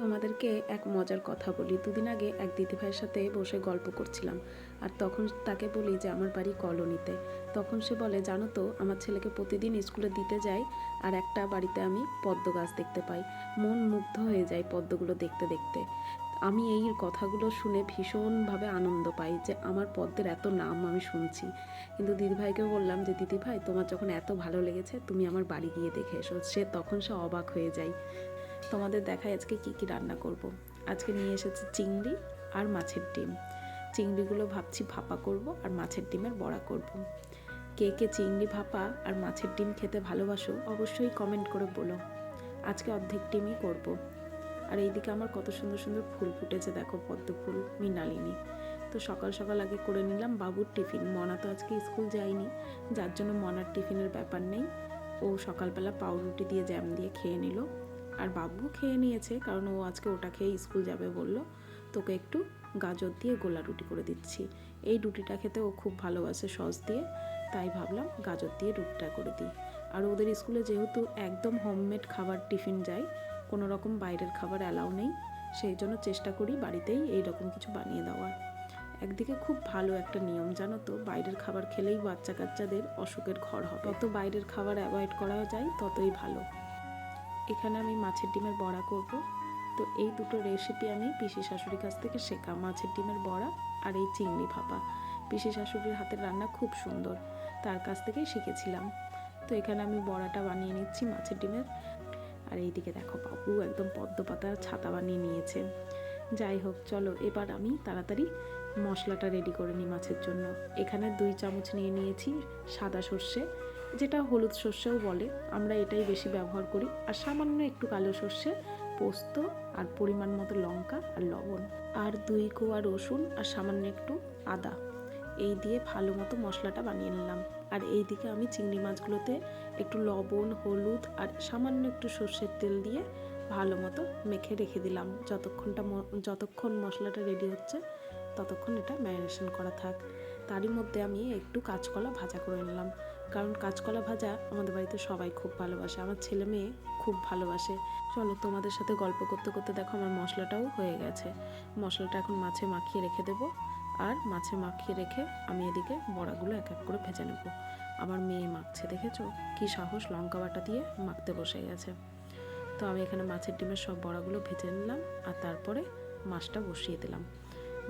তোমাদেরকে এক মজার কথা বলি। দুদিন আগে এক দিদিভাইয়ের সাথে বসে গল্প করছিলাম। আর তখন তাকে বলি যে, আমার বাড়ি কলোনিতে। তখন সে বলে, জানো তো, আমার ছেলেকে প্রতিদিন স্কুলে দিতে যাই আর একটা বাড়িতে আমি পদ্ম গাছ দেখতে পাই। মন মুগ্ধ হয়ে যায় পদ্মগুলো দেখতে দেখতে। আমি এই কথাগুলো শুনে ভীষণভাবে আনন্দ পাই যে, আমার পদ্মের এত নাম আমি শুনছি। কিন্তু দিদিভাইকেও বললাম যে, দিদিভাই, তোমার যখন এত ভালো লেগেছে, তুমি আমার বাড়ি গিয়ে দেখে এসো। সে তখন সে অবাক হয়ে যায়। তোমাদের দেখায় আজকে কি কি রান্না করব। আজকে নিয়ে এসেছি চিংড়ি আর মাছের ডিম চিংড়িগুলো ভাবছি ভাপা করব আর মাছের ডিমের বড়া করব। কে কে চিংড়ি ভাপা আর মাছের ডিম খেতে ভালোবাসো অবশ্যই কমেন্ট করে বলো আজকে অর্ধেক ডিমই করব। আর এইদিকে আমার কত সুন্দর সুন্দর ফুল ফুটেছে, দেখো পদ্ম ফুল, মৃণালিনী তো সকাল সকাল আগে করে নিলাম বাবুর টিফিন মনা তো আজকে স্কুল যায়নি, যার জন্য মনার টিফিনের ব্যাপার নেই ও সকালবেলা পাউরুটি দিয়ে জ্যাম দিয়ে খেয়ে নিল আর বাবু খেয়ে নিয়েছে কারণ ও আজকে ওটা খেয়ে স্কুল যাবে বলল। তোকে একটু গাজর দিয়ে গোলা রুটি করে দিচ্ছি। এই রুটিটা খেতে ও খুব ভালোবাসে সস দিয়ে। তাই ভাবলাম গাজর দিয়ে রুটিটা করে দিই। আর ওদের স্কুলে যেহেতু একদম হোমমেড খাবার টিফিন যায়, কোনো রকম বাইরের খাবার অ্যালাউ নেই, সেই জন্য চেষ্টা করি বাড়িতেই এই রকম কিছু বানিয়ে দেওয়ার। একদিকে খুব ভালো একটা নিয়ম, জানো তো, বাইরের খাবার খেলেই বাচ্চা কাচ্চাদের অসুখের ঘর হবে। যত বাইরের খাবার অ্যাভয়েড করা যায়, ততই ভালো। এখানে আমি মাছের ডিমের বড়া করব। তো এই দুটো রেসিপি আমি পিসি শাশুড়ির কাছ থেকে শেখা মাছের ডিমের বড়া আর এই চিংড়ি ভাপা। পিসি শাশুড়ির হাতের রান্না খুব সুন্দর। তার কাছ থেকেই শিখেছিলাম। তো এখানে আমি বড়াটা বানিয়ে নিচ্ছি মাছের ডিমের। আর এইদিকে দেখো বাবু একদম পদ্ম পাতার ছাতা বানিয়ে নিয়েছে। যাই হোক, চলো এবার আমি তাড়াতাড়ি মশলাটা রেডি করে নিই মাছের জন্য। এখানে দুই চামচ নিয়ে নিয়েছি সাদা সর্ষে যেটা হলুদ সর্ষেও বলে, আমরা এটাই বেশি ব্যবহার করি। আর সামান্য একটু কালো সর্ষে, পোস্ত আর পরিমাণ মতো লঙ্কা আর লবণ। আর দুই কোয়া রসুন আর সামান্য একটু আদা। এই দিয়ে ভালো মতো মশলাটা বানিয়ে নিলাম। আর এই দিকে আমি চিংড়ি মাছগুলোতে একটু লবণ, হলুদ আর সামান্য একটু সর্ষের তেল দিয়ে ভালো মতো মেখে রেখে দিলাম। যতক্ষণটা যতক্ষণ মশলাটা রেডি হচ্ছে, ততক্ষণ এটা ম্যারিনেশন করা থাক। তারই মধ্যে আমি একটু কাঁচকলা ভাজা করে নিলাম। কারণ কাঁচকলা ভাজা আমাদের বাড়িতে সবাই খুব ভালোবাসে। আমার ছেলে মেয়ে খুব ভালোবাসে। চলো তোমাদের সাথে গল্প করতে করতে দেখো আমার মশলাটাও হয়ে গেছে। মশলাটা এখন মাছে মাখিয়ে রেখে দেবো। আর মাছে মাখিয়ে রেখে আমি এদিকে বড়াগুলো এক এক করে ভেজে নেব। আমার মেয়ে মাখছে, দেখেছ? কি সাহস লঙ্কা বাটা দিয়ে মাখতে বসে গেছে। তো আমি এখানে মাছের ডিমের সব বড়াগুলো ভেজে নিলাম আর তারপরে মাছটা বসিয়ে দিলাম।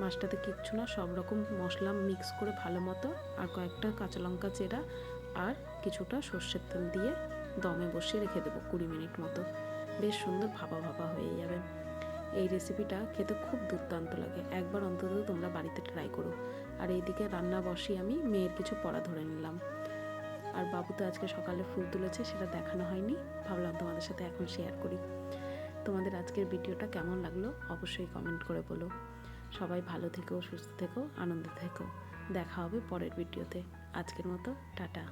মাছটাতে কিচ্ছু না, সব রকম মশলা মিক্স করে ভালো মতো আর কয়েকটা কাঁচা লঙ্কা চেরা আর কিছুটা সর্ষের তেল দিয়ে দমে বসিয়ে রেখে দেবো কুড়ি মিনিট মতো। বেশ সুন্দর ভাপা ভাপা হয়ে যাবে। এই রেসিপিটা খেতে খুব দুর্দান্ত লাগে। একবার অন্তত তোমরা বাড়িতে ট্রাই করো। আর এইদিকে রান্না বসিয়ে আমি মেয়ের কিছু পড়া ধরে নিলাম। আর বাবু তো আজকে সকালে ফুল তুলেছে, সেটা দেখানো হয়নি। ভাবলাম তোমাদের সাথে এখন শেয়ার করি। তোমাদের আজকের ভিডিওটা কেমন লাগল অবশ্যই কমেন্ট করে বলো। সবাই ভালো থেকো, সুস্থ থেকো, আনন্দে থেকো। দেখা হবে পরের ভিডিওতে আজকের মতো টাটা।